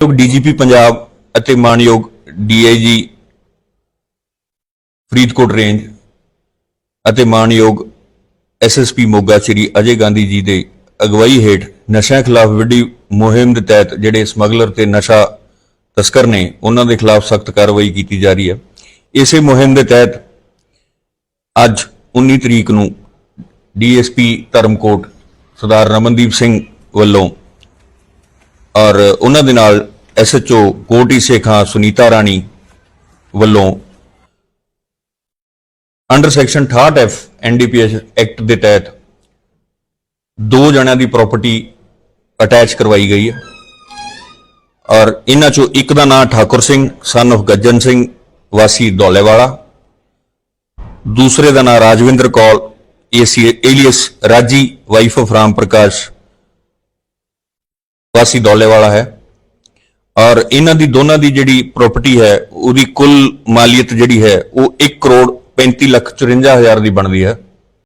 ਮਾਨਯੋਗ ਡੀਜੀਪੀ ਪੰਜਾਬ ਅਤੇ ਮਾਨਯੋਗ ਡੀਆਈਜੀ ਫਰੀਦਕੋਟ ਰੇਂਜ ਅਤੇ ਮਾਨਯੋਗ ਐਸਐਸਪੀ ਮੋਗਾ ਸ੍ਰੀ ਅਜੇ ਗਾਂਧੀ ਜੀ ਦੇ ਅਗਵਾਈ ਹੇਠ ਨਸ਼ਿਆਂ ਖਿਲਾਫ ਵੱਡੀ ਮੁਹਿੰਮ ਦੇ ਤਹਿਤ ਜਿਹੜੇ ਸਮਗਲਰ ਤੇ ਨਸ਼ਾ ਤਸਕਰ ਨੇ, ਉਹਨਾਂ ਦੇ ਖਿਲਾਫ ਸਖਤ ਕਾਰਵਾਈ ਕੀਤੀ ਜਾ ਰਹੀ ਹੈ। ਇਸੇ ਮੁਹਿੰਮ ਦੇ ਤਹਿਤ ਅੱਜ 19 ਤਰੀਕ ਨੂੰ ਡੀਐਸਪੀ ਧਰਮਕੋਟ ਸਰਦਾਰ ਰਮਨਦੀਪ ਸਿੰਘ ਵੱਲੋਂ ਔਰ ਉਹਨਾਂ ਦੇ ਨਾਲ ਐਸਐਚਓ ਕੋਟੀ ਸੇਖਾਂ ਸੁਨੀਤਾ ਰਾਣੀ ਵੱਲੋਂ under section 68 F NDPS act ਦੇ ਤਹਿਤ ਦੋ ਜਣਿਆਂ ਦੀ ਪ੍ਰਾਪਰਟੀ ਅਟੈਚ ਕਰਵਾਈ ਗਈ ਹੈ। ਔਰ ਇਹਨਾਂ ਚੋਂ ਇੱਕ ਦਾ ਨਾਮ ਠਾਕੁਰ ਸਿੰਘ ਸਨ of ਗੱਜਨ ਸਿੰਘ, ਵਾਸੀ ਦੌਲੇਵਾਲਾ। ਦੂਸਰੇ ਦਾ ਨਾਮ Rajwinder Kaur, AC alias Raji wife of Ram Parkash, ਵਾਸੀ ਦੌਲੇਵਾਲਾ ਹੈ। ਔਰ ਇਹਨਾਂ ਦੀ ਦੋਨਾਂ ਦੀ ਜਿਹੜੀ ਪ੍ਰਾਪਰਟੀ ਹੈ, ਉਹਦੀ ਕੁੱਲ ਮਾਲੀਅਤ ਜਿਹੜੀ ਹੈ, ਉਹ 1 ਕਰੋੜ 35 ਲੱਖ 54 ਹਜ਼ਾਰ ਦੀ ਬਣਦੀ ਹੈ।